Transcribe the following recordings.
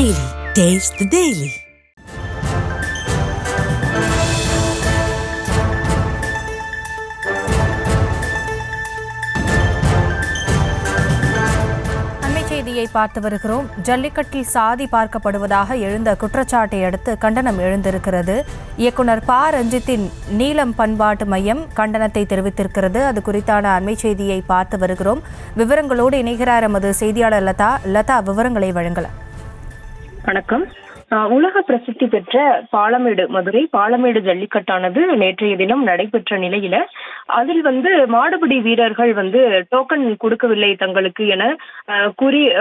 Daily. Taste the Daily. செய்தியை பார்த்து வருகிறோம். ஜல்லிக்கட்டில் சாதி பார்க்கப்படுவதாக எழுந்த குற்றச்சாட்டை அடுத்து கண்டனம் எழுந்திருக்கிறது. இயக்குனர் ப. ரஞ்சித்தின் நீலம் பண்பாட்டு மையம் கண்டனத்தை தெரிவித்திருக்கிறது. அது குறித்தான அண்மை செய்தியை பார்த்து வருகிறோம். விவரங்களோடு இணைகிறார் எமது செய்தியாளர் லதா. லதா விவரங்களை வழங்கலாம். வணக்கம். உலக பிரசித்தி பெற்ற பாலமேடு மதுரை பாலமேடு ஜல்லிக்கட்டானது நேற்றைய தினம் நடைபெற்ற நிலையில அதில் வந்து மாடுபிடி வீரர்கள் வந்து டோக்கன் கொடுக்கவில்லை தங்களுக்கு என கூறி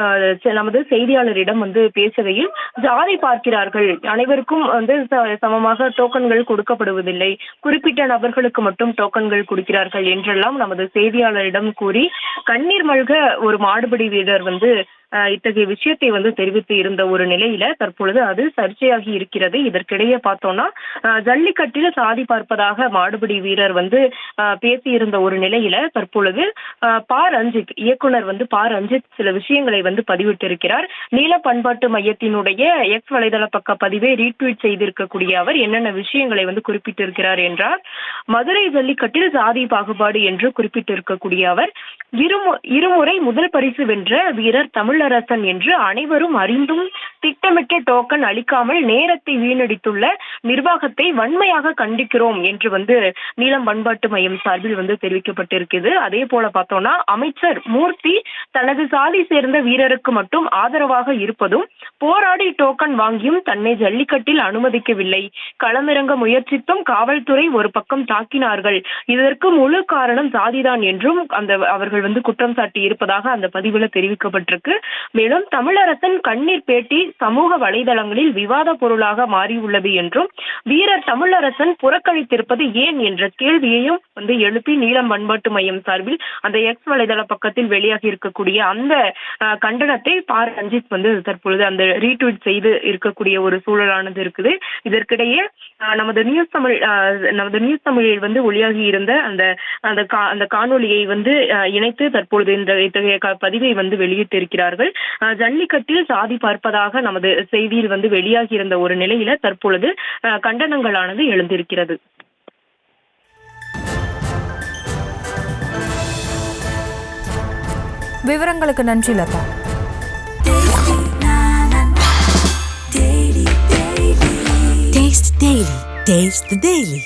நமது செய்தியாளரிடம் வந்து பேசுகையில் ஜாதி பார்க்கிறார்கள்? அனைவருக்கும் வந்து ச- சமமாக டோக்கன்கள் கொடுக்கப்படுவதில்லை. குறிப்பிட்ட நபர்களுக்கு மட்டும் டோக்கன்கள் கொடுக்கிறார்கள் என்றெல்லாம் நமது செய்தியாளரிடம் கூறி கண்ணீர் மல்க ஒரு மாடுபிடி வீரர் வந்து இத்தகைய விஷயத்தை வந்து தெரிவித்து இருந்த ஒரு நிலையில தற்பொழுது அது சர்ச்சையாகி இருக்கிறது. இதற்கிடையே பார்த்தோம்னா ஜல்லிக்கட்டில ஜல்லிக்கட்டில் சாதி பார்ப்பதாக மாடுபிடி வீரர் வந்து பேசியிருந்த ஒரு நிலையில தற்பொழுது பா. ரஞ்சித் இயக்குனர் வந்து பா. ரஞ்சித் சில விஷயங்களை வந்து பதிவிட்டிருக்கிறார். நீல பண்பாட்டு மையத்தினுடைய எக்ஸ் வலைதள பக்க பதிவை ரீட்வீட் செய்திருக்கக்கூடிய அவர் என்னென்ன விஷயங்களை வந்து குறிப்பிட்டிருக்கிறார் என்றார் மதுரை ஜல்லிக்கட்டில் சாதி பாகுபாடு என்று குறிப்பிட்டிருக்கக்கூடிய அவர் இருமு இருமுறை முதல் பரிசு வென்ற வீரர் தமிழரசன் என்று அனைவரும் அறிந்தும் திட்டமிட்ட டோக்கன் அளிக்காமல் நேரத்தை வீணடித்துள்ள நிர்வாகத்தை வன்மையாக கண்டிக்கிறோம் என்று வந்து நீலம் பண்பாட்டு மையம் சார்பில் வந்து தெரிவிக்கப்பட்டிருக்கிறது. அதே போல பார்த்தோம்னா அமைச்சர் மூர்த்தி தனது சாதி சேர்ந்த வீரருக்கு மட்டும் ஆதரவாக இருப்பதும் போராடி டோக்கன் வாங்கியும் தன்னை ஜல்லிக்கட்டில் அனுமதிக்கவில்லை. களமிறங்க முயற்சித்தும் காவல்துறை ஒரு பக்கம் தாக்கினார்கள். இதற்கு முழு காரணம் சாதிதான் என்றும் அந்த அவர்கள் வந்து குற்றம் சாட்டி இருப்பதாக அந்த பதிவுல தெரிவிக்கப்பட்டிருக்கு. மேலும் தமிழரசன் கண்ணீர் பேட்டி சமூக வலைதளங்களில் விவாத பொருளாக மாறியுள்ளது என்றும் வீரர் தமிழரசன் புறக்கணித்திருப்பது ஏன் என்ற கேள்வியையும் வந்து எழுப்பி நீலம் பண்பாட்டு மையம் சார்பில் அந்த எக்ஸ் வலைதள பக்கத்தில் வெளியாகி இருக்கக்கூடிய அந்த கண்டனத்தை பா. ரஞ்சித் வந்து தற்பொழுது அந்த ரீட்வீட் செய்து இருக்கக்கூடிய ஒரு சூழலானது இருக்குது. இதற்கிடையே நமது நியூஸ் தமிழ் நமது நியூஸ் தமிழில் வந்து ஒளியாகி இருந்த அந்த அந்த கா- அந்த காணொளியை வந்து இணை இணைத்து தற்பொழுது இந்த இத்தகைய பதிவை வந்து வெளியிட்டிருக்கிறார்கள் ஜல்லிக்கட்டில் சாதி பார்ப்பதாக நமது செய்தியில் வந்து வெளியாகி இருந்த ஒரு நிலையில தற்பொழுது கண்டனங்களானது எழுந்திருக்கிறது விவரங்களுக்கு நன்றி Latha Taste the Daily. Taste the Daily.